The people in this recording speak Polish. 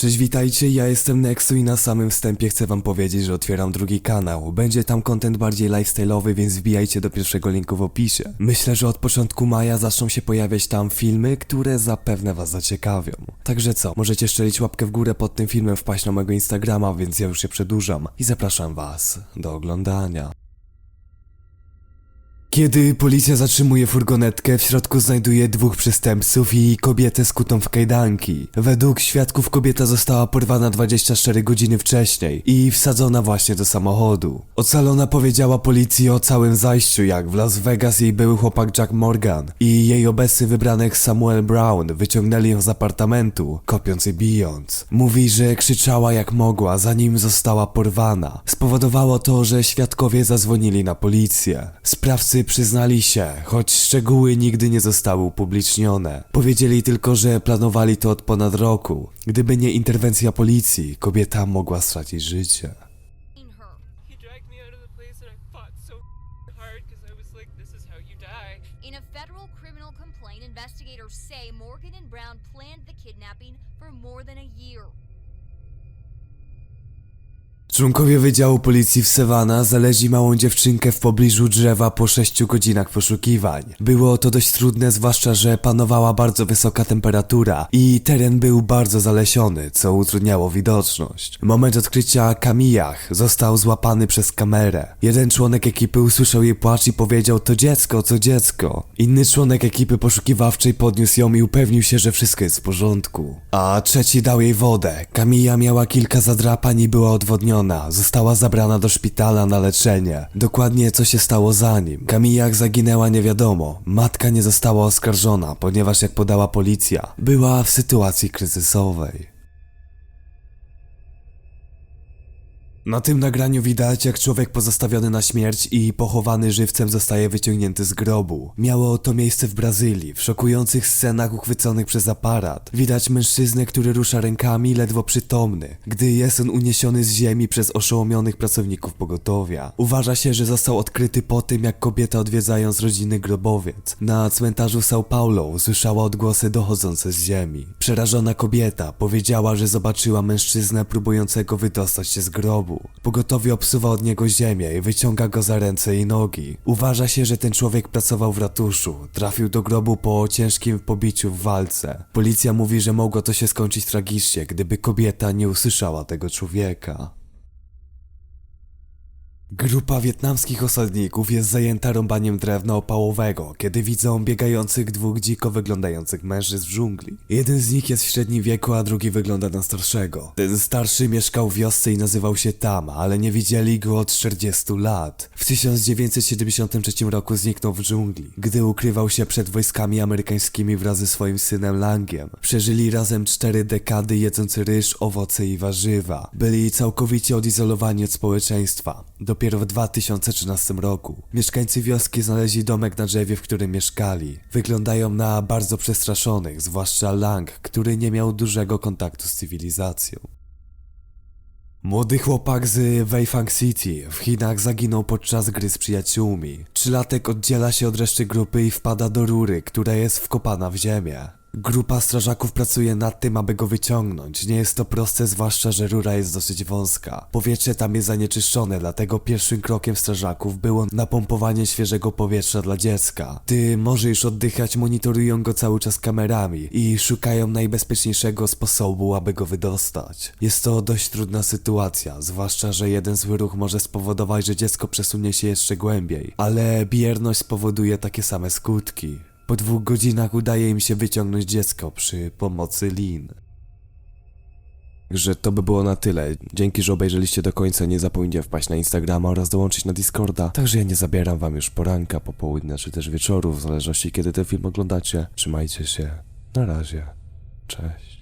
Cześć, witajcie, ja jestem Nexu i na samym wstępie chcę wam powiedzieć, że otwieram drugi kanał. Będzie tam content bardziej lifestyle'owy, więc wbijajcie do pierwszego linku w opisie. Myślę, że od początku maja zaczną się pojawiać tam filmy, które zapewne was zaciekawią. Także co, możecie szczelić łapkę w górę pod tym filmem, wpaść na mojego Instagrama, więc ja już się przedłużam i zapraszam was do oglądania. Kiedy policja zatrzymuje furgonetkę, w środku znajduje dwóch przestępców i kobietę skutą w kajdanki. Według świadków kobieta została porwana 24 godziny wcześniej i wsadzona właśnie do samochodu. Ocalona powiedziała policji o całym zajściu, jak w Las Vegas jej były chłopak Jack Morgan i jej obecny wybranek Samuel Brown wyciągnęli ją z apartamentu, kopiąc i bijąc. Mówi, że krzyczała jak mogła, zanim została porwana. Spowodowało to, że świadkowie zadzwonili na policję. Sprawcy przyznali się, choć szczegóły nigdy nie zostały upublicznione. Powiedzieli tylko, że planowali to od ponad roku. Gdyby nie interwencja policji, kobieta mogła stracić życie. seen her. He dragged me out of the place and I fought so hard because I was like, this is how you die. In a federal criminal complaint, investigators say Morgan and Brown planned the kidnapping for more than a year. Członkowie Wydziału Policji w Savannah znaleźli małą dziewczynkę w pobliżu drzewa po 6 godzinach poszukiwań. Było to dość trudne, zwłaszcza, że panowała bardzo wysoka temperatura i teren był bardzo zalesiony, co utrudniało widoczność. Moment odkrycia Kamijach został złapany przez kamerę. Jeden członek ekipy usłyszał jej płacz i powiedział to dziecko, to dziecko. Inny członek ekipy poszukiwawczej podniósł ją i upewnił się, że wszystko jest w porządku. A trzeci dał jej wodę. Kamija miała kilka zadrapań i była odwodniona. Została zabrana do szpitala na leczenie. Dokładnie co się stało za nim. Kamijak zaginęła nie wiadomo. Matka nie została oskarżona, ponieważ jak podała policja, była w sytuacji kryzysowej. Na tym nagraniu widać, jak człowiek pozostawiony na śmierć i pochowany żywcem zostaje wyciągnięty z grobu. Miało to miejsce w Brazylii, w szokujących scenach uchwyconych przez aparat. Widać mężczyznę, który rusza rękami, ledwo przytomny, gdy jest on uniesiony z ziemi przez oszołomionych pracowników pogotowia. Uważa się, że został odkryty po tym, jak kobieta odwiedzając rodzinny grobowiec na cmentarzu São Paulo usłyszała odgłosy dochodzące z ziemi. Przerażona kobieta powiedziała, że zobaczyła mężczyznę próbującego wydostać się z grobu. Pogotowie obsuwa od niego ziemię i wyciąga go za ręce i nogi. Uważa się, że ten człowiek pracował w ratuszu. Trafił do grobu po ciężkim pobiciu w walce. Policja mówi, że mogło to się skończyć tragicznie, gdyby kobieta nie usłyszała tego człowieka. Grupa wietnamskich osadników jest zajęta rąbaniem drewna opałowego, kiedy widzą biegających dwóch dziko wyglądających mężczyzn w dżungli. Jeden z nich jest w średnim wieku, a drugi wygląda na starszego. Ten starszy mieszkał w wiosce i nazywał się Tam, ale nie widzieli go od 40 lat. W 1973 roku zniknął w dżungli, gdy ukrywał się przed wojskami amerykańskimi wraz ze swoim synem Langiem. Przeżyli razem cztery dekady jedząc ryż, owoce i warzywa. Byli całkowicie odizolowani od społeczeństwa. Dopiero w 2013 roku mieszkańcy wioski znaleźli domek na drzewie, w którym mieszkali. Wyglądają na bardzo przestraszonych, zwłaszcza Lang, który nie miał dużego kontaktu z cywilizacją. Młody chłopak z Weifang City w Chinach zaginął podczas gry z przyjaciółmi. Trzylatek oddziela się od reszty grupy i wpada do rury, która jest wkopana w ziemię. Grupa strażaków pracuje nad tym, aby go wyciągnąć. Nie jest to proste, zwłaszcza, że rura jest dosyć wąska. Powietrze tam jest zanieczyszczone, dlatego pierwszym krokiem strażaków było napompowanie świeżego powietrza dla dziecka. Ty może już oddychać, monitorują go cały czas kamerami i szukają najbezpieczniejszego sposobu, aby go wydostać. Jest to dość trudna sytuacja, zwłaszcza, że jeden zły ruch może spowodować, że dziecko przesunie się jeszcze głębiej, ale bierność spowoduje takie same skutki. Po dwóch godzinach udaje im się wyciągnąć dziecko przy pomocy lin. Że to by było na tyle. Dzięki, że obejrzeliście do końca. Nie zapomnijcie wpaść na Instagrama oraz dołączyć na Discorda. Także ja nie zabieram wam już poranka, popołudnia czy też wieczoru, w zależności kiedy ten film oglądacie. Trzymajcie się. Na razie. Cześć.